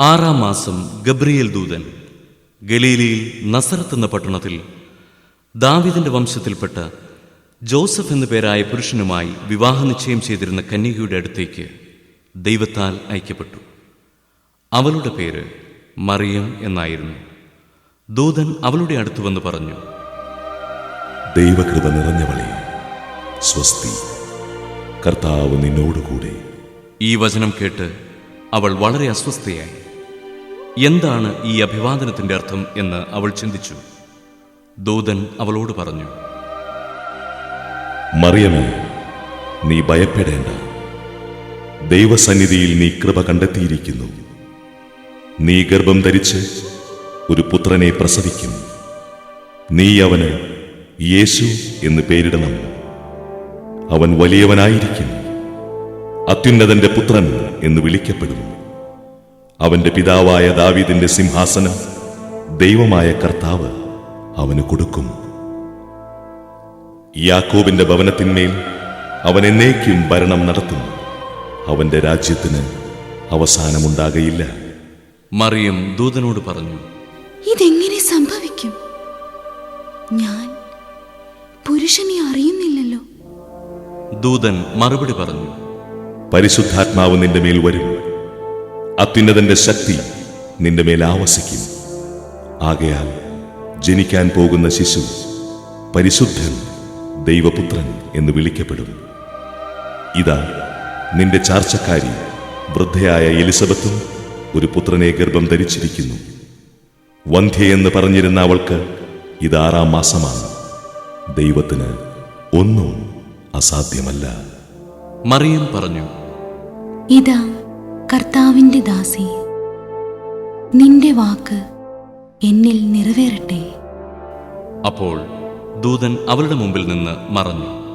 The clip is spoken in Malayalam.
ആറാം മാസം ഗബ്രിയേൽ ദൂതൻ ഗലീലിയിൽ നസറത്ത് എന്ന പട്ടണത്തിൽ ദാവിദിന്റെ വംശത്തിൽപ്പെട്ട ജോസഫ് എന്നു പേരായ പുരുഷനുമായി വിവാഹ നിശ്ചയം ചെയ്തിരുന്ന കന്യകയുടെ അടുത്തേക്ക് ദൈവത്താൽ അയക്കപ്പെട്ടു. അവളുടെ പേര് മറിയം എന്നായിരുന്നു. ദൂതൻ അവളുടെ അടുത്ത് വന്ന് പറഞ്ഞു ദൈവകൃപ നിറഞ്ഞവളെ സ്വസ്തി കർത്താവ് നിന്നോടുകൂടെ. ഈ വചനം കേട്ട് അവൾ വളരെ അസ്വസ്ഥയായി. എന്താണ് ഈ അഭിവാദനത്തിന്റെ അർത്ഥം എന്ന് അവൾ ചിന്തിച്ചു. ദൂതൻ അവളോട് പറഞ്ഞു മറിയമേ നീ ഭയപ്പെടേണ്ട. ദൈവസന്നിധിയിൽ നീ കൃപ കണ്ടെത്തിയിരിക്കുന്നു. നീ ഗർഭം ധരിച്ച് ഒരു പുത്രനെ പ്രസവിക്കും. നീ അവന് യേശു എന്ന് പേരിടണം. അവൻ വലിയവനായിരിക്കും. അത്യുന്നതന്റെ പുത്രൻ എന്ന് വിളിക്കപ്പെടും. അവന്റെ പിതാവായ ദാവീദിന്റെ സിംഹാസനം ദൈവമായ കർത്താവ് അവന് കൊടുക്കും. യാക്കോബിന്റെ ഭവനത്തിന്മേൽ അവൻ എന്നേക്കും ഭരണം നടത്തും. അവന്റെ രാജ്യത്തിന് അവസാനമുണ്ടാകയില്ല. മറിയം ദൂതനോട് പറഞ്ഞു ഇതെങ്ങനെ സംഭവിക്കും? ഞാൻ പുരുഷനെ അറിയുന്നില്ലല്ലോ. ദൂതൻ മറുപടി പറഞ്ഞു പരിശുദ്ധാത്മാവ് നിന്റെ മേൽ വരും. അത്യുന്നതന്റെ ശക്തി നിന്റെ മേൽ ആവസിക്കും. ആകയാൽ ജനിക്കാൻ പോകുന്ന ശിശു പരിശുദ്ധൻ ദൈവപുത്രൻ എന്ന് വിളിക്കപ്പെടും. ഇതാ നിന്റെ ചാർച്ചക്കാരി വൃദ്ധയായ എലിസബത്തും ഒരു പുത്രനെ ഗർഭം ധരിച്ചിരിക്കുന്നു. വന്ധ്യയെന്ന് പറഞ്ഞിരുന്ന അവൾക്ക് ഇത് ആറാം മാസമാണ്. ദൈവത്തിന് ഒന്നും അസാധ്യമല്ല. മറിയം പറഞ്ഞു ഇതാ കർത്താവിന്റെ ദാസി നിന്റെ വാക്ക് എന്നിൽ നിറവേറട്ടെ. അപ്പോൾ ദൂതൻ അവളുടെ മുമ്പിൽ നിന്ന് മറഞ്ഞു.